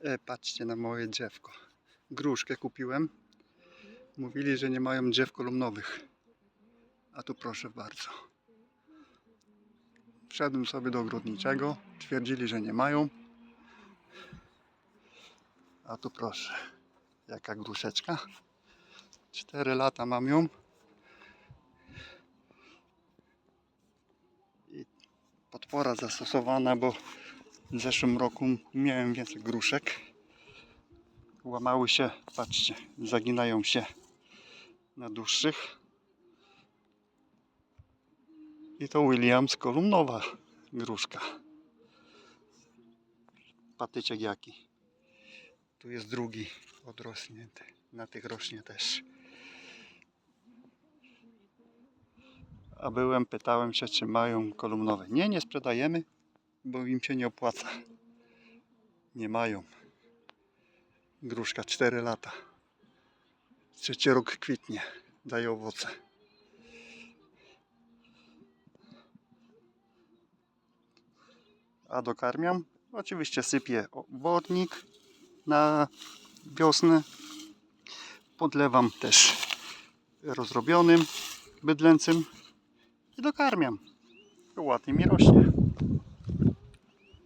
E, patrzcie na moje drzewko. Gruszkę kupiłem. Mówili, że nie mają drzew kolumnowych. A tu proszę bardzo. Wszedłem sobie do ogrodniczego. Twierdzili, że nie mają. A tu proszę. Jaka gruszeczka. Cztery lata mam ją. I podpora zastosowana, bo w zeszłym roku miałem więcej gruszek. Łamały się, patrzcie, zaginają się na dłuższych. I to Williams kolumnowa gruszka. Patyczek jaki. Tu jest drugi odrośnięty. Na tych rośnie też. A byłem, pytałem się, czy mają kolumnowe. Nie, nie sprzedajemy, bo im się nie opłaca. Nie mają. Gruszka 4 lata. Trzeci rok kwitnie. Daje owoce. A dokarmiam? Oczywiście sypię o- wodnik na wiosnę. Podlewam też rozrobionym, bydlęcym i dokarmiam. Ładnie mi rośnie.